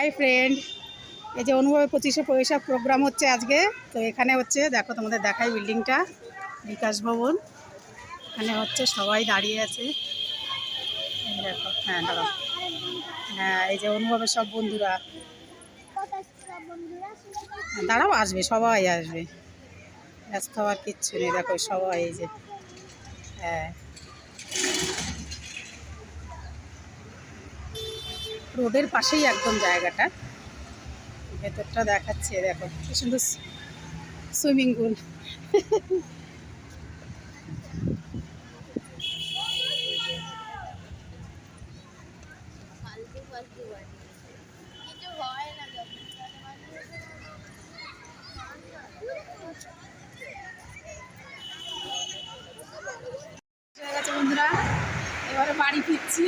Hi friend. এই যে অনুভবে পঁচিশে পয়সা প্রোগ্রাম হচ্ছে আজকে। তো এখানে হচ্ছে দেখো তোমাদের দেখাই বিল্ডিংটা বিকাশ ভবন। এখানে হচ্ছে সবাই দাঁড়িয়ে আছে। দেখো হ্যাঁ দাঁড়াও। হ্যাঁ এই যে অনুভবের সব বন্ধুরা। হ্যাঁ, দাঁড়াও আসবে সবাই আসবে। ব্যস্ত হওয়ার কিচ্ছু নেই দেখো সবাই এই যে। হ্যাঁ। রোডের পাশেই একদম জায়গাটা। ভেতরটা দেখাচ্ছে, দেখো, কি সুন্দর সুইমিং পুল। বন্ধুরা, এবারে বাড়ি ফিরছি।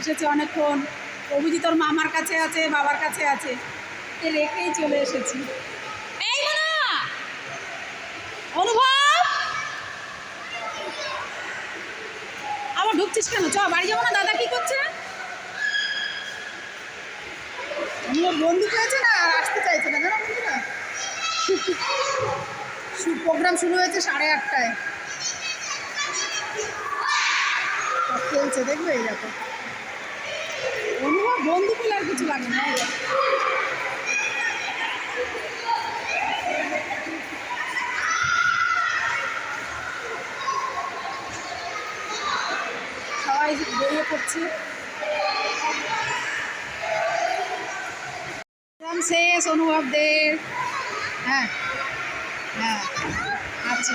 এসেছে অনেকক্ষণ। অভিজিৎ ওর মামার কাছে আছে বাবার কাছে আছে। এ রেখেই চলে এসেছি। অনুভব! আবার ঢুকছিস কেন? চ বাড়ি যাব না? দাদা কি করছে? বন্ধু পেয়েছে না আর আসতে চাইছে না জানো বন্ধুরা? প্রোগ্রাম শুরু হয়েছে সাড়ে আটটায়। খেলছে দেখবে এই দেখো বন্ধু পেলে আর কিছু লাগে না। সবাই বেরিয়ে পড়ছে। শেষ অনুভবদের। হ্যাঁ হ্যাঁ আচ্ছা।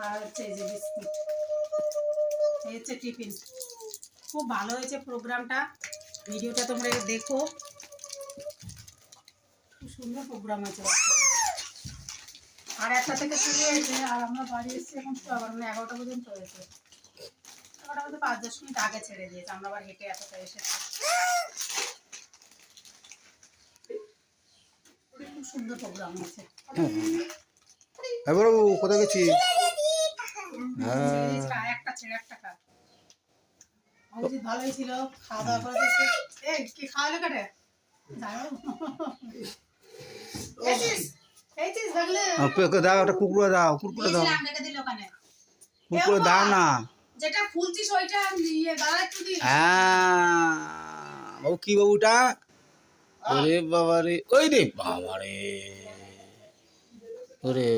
আর হচ্ছে এই যে বিস্কুট। এই হচ্ছে টিফিন। খুব ভালো হয়েছে প্রোগ্রামটা। ভিডিওটা তোমরা দেখো। খুব সুন্দর প্রোগ্রাম হয়েছে আর একটা থেকে শুরু হয়েছে, আর আমরা বাড়ি এসেছি এখন মানে এগারোটা পর্যন্ত হয়েছে। এগারোটা পর্যন্ত পাঁচ দশ মিনিট আগে ছেড়ে দিয়েছে, আমরা আবার হেঁটে এতটা এসেছি। খুব সুন্দর প্রোগ্রাম হয়েছে। কোথায় গেছি হ্যাঁ আর একটা ছেড়ে একটা খা ভালোই ছিল খাওয়া দাওয়া করে এই কি খাওয়ালে কাটে? জানো এইছিস এইছিস দেখলে পেকে দাও একটা কুকুরে দাও কুকুরে দাও। দিয়েছিলাম রেখে দিল ওখানে। কুকুরে দাও না। যেটা ফুলছিস ওইটা ইয়ে একটু হ্যাঁ। বাবু কি বাবুটা ওরে বাবা রে ওই রে বাবা রে। ওরে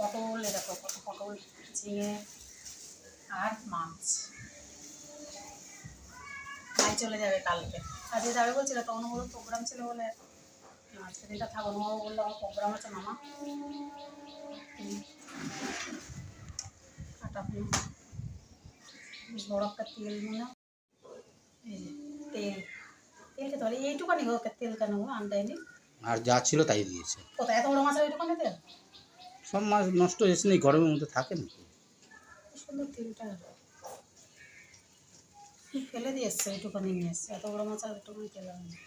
পটল এরকম কত পটল ঝিঙে আর মাছ। ভাই চলে যাবে কালকে। আজকে যাবে বলছিল তো অনুভব প্রোগ্রাম ছিল বলে আজকে দিনটা থাকো অনুভব বলল আমার প্রোগ্রাম আছে মামা। কাটা বেশ বড় একটা তেল মনে এই যে তেল। তেল খেতে পারি এইটুখানি হোক তেল কেন আনটাইনি আর যা ছিল তাই দিয়েছে। কোথায়? এত বড় মাছ ওইটুখানি তেল? সব মাছ নষ্ট হয়েছে না এই গরমের মধ্যে থাকে না। ফেলে দিয়ে এসছে এইটুখানি নিয়ে এসছে। এত বড় মাছ আর একটুখানি আনেনি।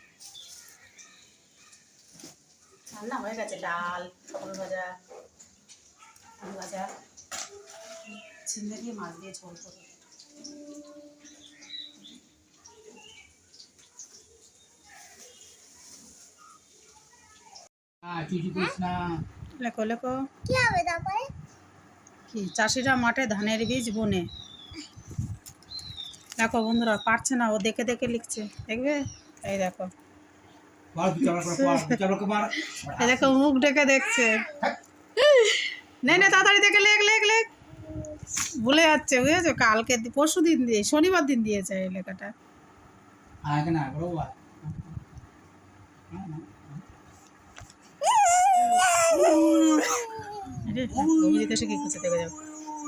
রান্না হয়ে গেছে ডাল পটল ভাজা আলু ভাজা ঝিঙে দিয়ে মাছ দিয়ে ঝোল করে লেখো লেখো কি হবে তারপরে কি চাষিরা মাঠে ধানের বীজ বনে দেখো বন্ধুরা পারছে না ও দেখে দেখে লিখছে দেখবে এই দেখো। এই দেখো মুখ ডেকে দেখছে। নে নে তাড়াতাড়ি দেখে লেখ লেখ লেখ। যাচ্ছে বুঝেছ? কালকে পরশু দিন দিয়ে শনিবার দিন দিয়েছে এই লেখাটা। আগে না অভিজিৎ এসে কি করছে দেখো যাও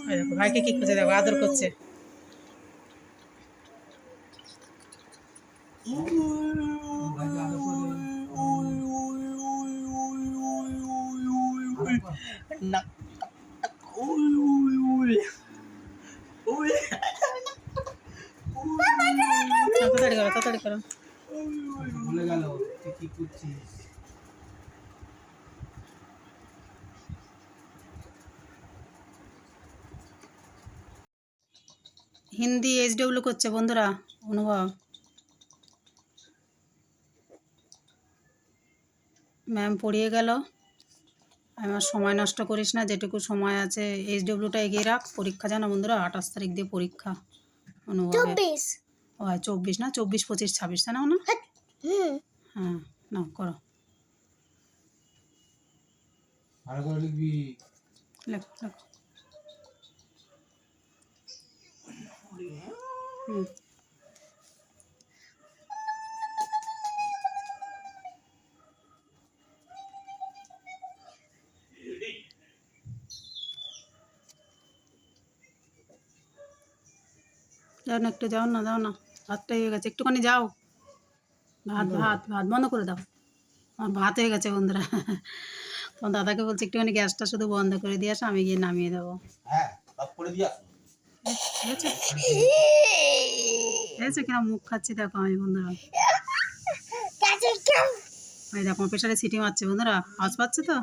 দেখো ভাইকে কি করছে দেখো আদর করছে তাড়াতাড়ি করো তাড়াতাড়ি করো। ভুলে গেল কি করছিস? হিন্দি এইচডব্লিউ করছে বন্ধুরা অনুভব। ম্যাম পড়িয়ে গেল। আমার সময় নষ্ট করিস না যেটুকু সময় আছে এইচডব্লিউটা এগিয়ে রাখ। পরীক্ষা জানো বন্ধুরা আঠাশ তারিখ দিয়ে পরীক্ষা অনুভব। চব্বিশ। ও হয় চব্বিশ না চব্বিশ পঁচিশ ছাব্বিশ তাই না না হ্যাঁ না করো। লেখো লেখো। হুম। যাও না একটু যাও না যাও না। ভাতটা হয়ে গেছে। একটুখানি যাও। ভাত ভাত ভাত বন্ধ করে দাও। আমার ভাত হয়ে গেছে বন্ধুরা। তোমার দাদাকে বলছি একটুখানি গ্যাসটা শুধু বন্ধ করে দিয়ে আসো আমি গিয়ে নামিয়ে দেবো। হ্যাঁ করে দিয়া কিনা? মুখ খাচ্ছি দেখো আমি বন্ধুরা। ওই দেখো প্রেশারে সিটি মারছে বন্ধুরা। আওয়াজ পাচ্ছে তো?